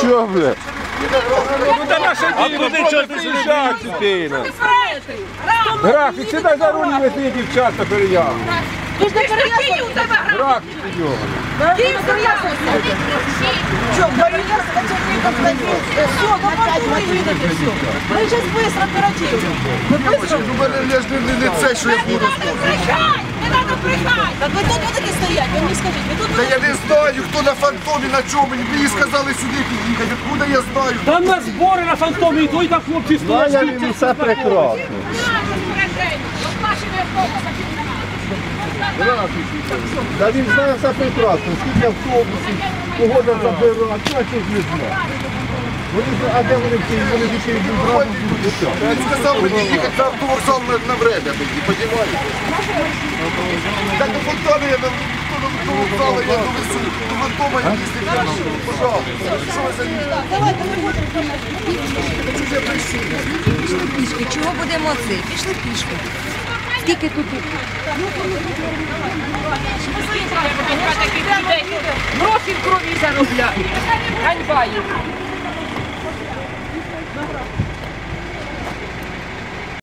Чого, бля? Куди наша діва? Куди приїжджати дитина? Графік, сідай за руль і вези дівчата переяв. Ти ж не переяснив у тебе гра. Графік підйом. Київ переяснив. Що, переяснив начальников ходил. Все, ну потом вы видите все. Мы сейчас быстро, оперативно. Мы быстро. У мене я ж не, не, не це, що я буду. Брехать! Не надо брехать! Так ви тут будете стоять, ви мені скажіть, ви тут та я не знаю, хто на фантомі, на чому. Мені сказали сюди під'їхати. Откуда я знаю? Там на збори на фантомі, і той так хлопці стоять. я він все прекрасно. Та він знає все прекрасно. Скільки автобусів, погода забирати, а чого ж не знає? Вони, а де вони в Києві? Вони зразу будуть все. Він сказав мені їхати на автовокзал на, на время тоді, понімаєте? Так до фонтану я того я довезу. До Вартома їздив я їду, пожалуйста. Пішли пішки. Чого будемо це? Пішли пішки. Скільки тут? Гроші в крові заробляють. Ганьба їх.